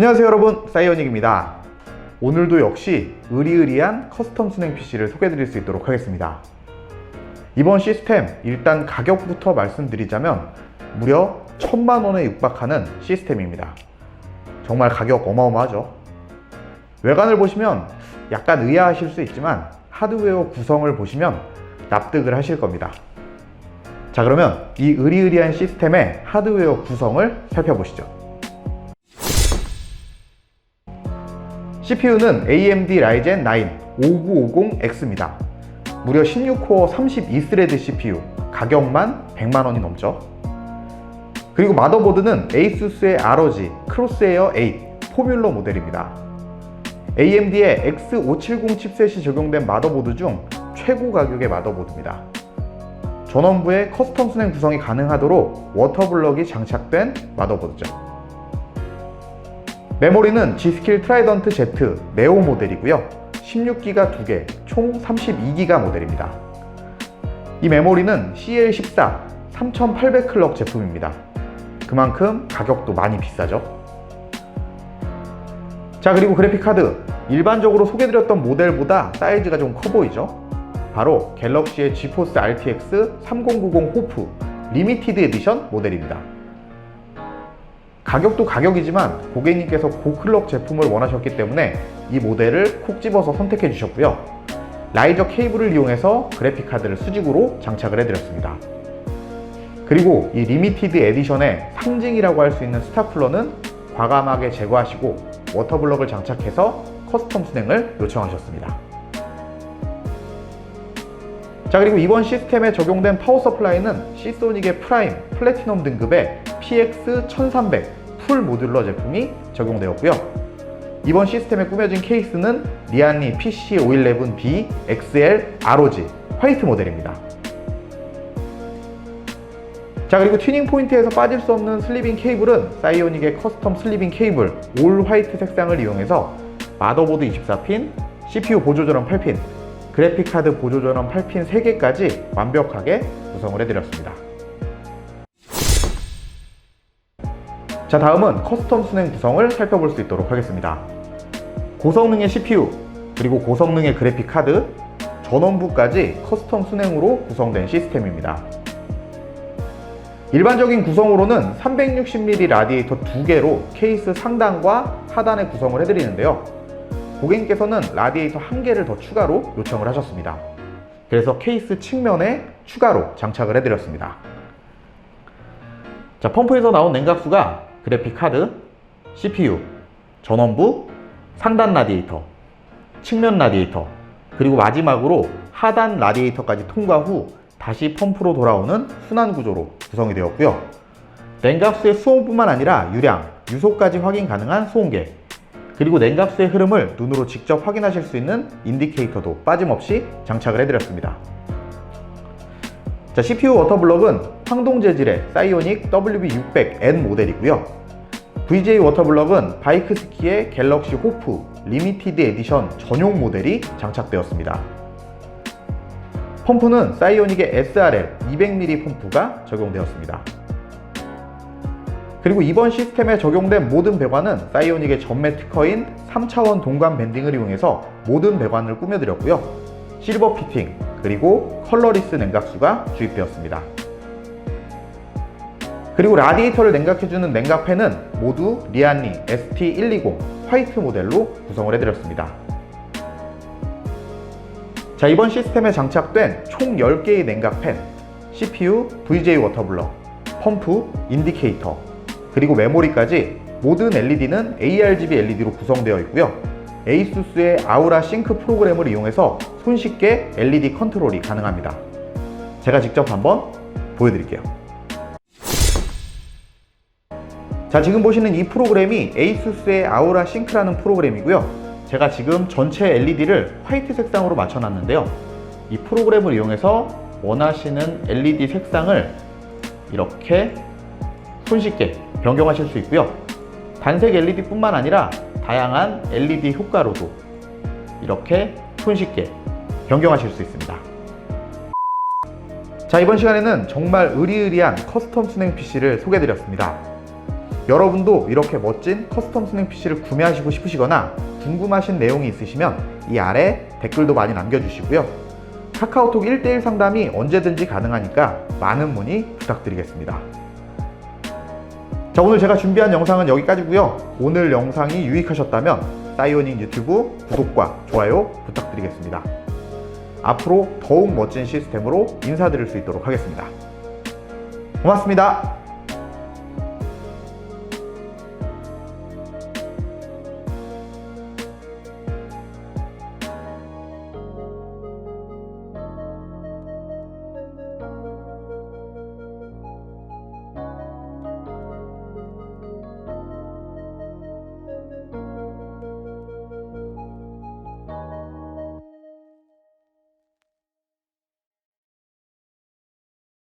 안녕하세요 여러분. 사이오닉입니다. 오늘도 역시 의리의리한 커스텀 순행 PC를 소개해드릴 수 있도록 하겠습니다. 이번 시스템 일단 가격부터 말씀드리자면 무려 천만 원에 육박하는 시스템입니다. 정말 가격 어마어마하죠? 외관을 보시면 약간 의아하실 수 있지만 하드웨어 구성을 보시면 납득을 하실 겁니다. 자 그러면 이 의리의리한 시스템의 하드웨어 구성을 살펴보시죠 CPU는 AMD Ryzen 9 5950X입니다. 무려 16코어 32스레드 CPU, 가격만 500만원이 넘죠. 그리고 마더보드는 ASUS의 ROG 크로스에어 8 포뮬러 모델입니다. AMD의 X570 칩셋이 적용된 마더보드 중 최고 가격의 마더보드입니다. 전원부에 커스텀 순행 구성이 가능하도록 워터블럭이 장착된 마더보드죠. 메모리는 G스킬 트라이던트 Z 네오 모델이고요. 16기가 2개, 총 32기가 모델입니다. 이 메모리는 CL14 3800클럭 제품입니다. 그만큼 가격도 많이 비싸죠. 자, 그리고 그래픽카드. 일반적으로 소개드렸던 모델보다 사이즈가 좀 커 보이죠? 바로 갤럭시의 지포스 RTX 3090 호프 리미티드 에디션 모델입니다. 가격도 가격이지만 고객님께서 고클럭 제품을 원하셨기 때문에 이 모델을 콕 집어서 선택해 주셨고요. 라이저 케이블을 이용해서 그래픽카드를 수직으로 장착을 해드렸습니다. 그리고 이 리미티드 에디션의 상징이라고 할 수 있는 스타쿨러는 과감하게 제거하시고 워터블럭을 장착해서 커스텀 순행을 요청하셨습니다. 자 그리고 이번 시스템에 적용된 파워 서플라이는 시소닉의 프라임 플래티넘 등급의 PX1300 풀 모듈러 제품이 적용되었고요. 이번 시스템에 꾸며진 케이스는 리안리 PC511B XL ROG 화이트 모델입니다. 자 그리고 튜닝 포인트에서 빠질 수 없는 슬리빙 케이블은 사이오닉의 커스텀 슬리빙 케이블 올 화이트 색상을 이용해서 마더보드 24핀, CPU 보조 전원 8핀, 그래픽카드 보조 전원 8핀 3개까지 완벽하게 구성을 해드렸습니다. 자 다음은 커스텀 순행 구성을 살펴볼 수 있도록 하겠습니다. 고성능의 CPU, 그리고 고성능의 그래픽 카드, 전원부까지 커스텀 순행으로 구성된 시스템입니다. 일반적인 구성으로는 360mm 라디에이터 2개로 케이스 상단과 하단에 구성을 해드리는데요. 고객님께서는 라디에이터 1개를 더 추가로 요청을 하셨습니다. 그래서 케이스 측면에 추가로 장착을 해드렸습니다. 자, 펌프에서 나온 냉각수가 그래픽 카드, CPU, 전원부, 상단 라디에이터, 측면 라디에이터, 그리고 마지막으로 하단 라디에이터까지 통과 후 다시 펌프로 돌아오는 순환 구조로 구성이 되었고요. 냉각수의 수온뿐만 아니라 유량, 유소까지 확인 가능한 소온계, 그리고 냉각수의 흐름을 눈으로 직접 확인하실 수 있는 인디케이터도 빠짐없이 장착을 해드렸습니다. 자, CPU 워터블럭은 황동 재질의 사이오닉 WB600N 모델이고요. VJ 워터블럭은 바이크 스키의 갤럭시 호프 리미티드 에디션 전용 모델이 장착되었습니다. 펌프는 사이오닉의 SRL 200mm 펌프가 적용되었습니다. 그리고 이번 시스템에 적용된 모든 배관은 사이오닉의 전매 특허인 3차원 동관 밴딩을 이용해서 모든 배관을 꾸며드렸고요. 실버 피팅, 그리고 컬러리스 냉각수가 주입되었습니다. 그리고 라디에이터를 냉각해주는 냉각팬은 모두 리안리 ST120 화이트 모델로 구성을 해드렸습니다. 자, 이번 시스템에 장착된 총 10개의 냉각팬, CPU, VJ 워터블럭, 펌프, 인디케이터, 그리고 메모리까지 모든 LED는 ARGB LED로 구성되어 있고요. 에이수스의 아우라 싱크 프로그램을 이용해서 손쉽게 LED 컨트롤이 가능합니다. 제가 직접 한번 보여드릴게요. 자, 지금 보시는 이 프로그램이 에이수스의 아우라 싱크라는 프로그램이고요. 제가 지금 전체 LED를 화이트 색상으로 맞춰놨는데요. 이 프로그램을 이용해서 원하시는 LED 색상을 이렇게 손쉽게 변경하실 수 있고요. 단색 LED뿐만 아니라 다양한 LED 효과로도 이렇게 손쉽게 변경하실 수 있습니다. 자, 이번 시간에는 정말 의리의리한 커스텀 순행 PC를 소개해드렸습니다. 여러분도 이렇게 멋진 커스텀 스냅 PC를 구매하시고 싶으시거나 궁금하신 내용이 있으시면 이 아래 댓글도 많이 남겨주시고요. 카카오톡 1대1 상담이 언제든지 가능하니까 많은 문의 부탁드리겠습니다. 자, 오늘 제가 준비한 영상은 여기까지고요. 오늘 영상이 유익하셨다면 사이오닉 유튜브 구독과 좋아요 부탁드리겠습니다. 앞으로 더욱 멋진 시스템으로 인사드릴 수 있도록 하겠습니다. 고맙습니다.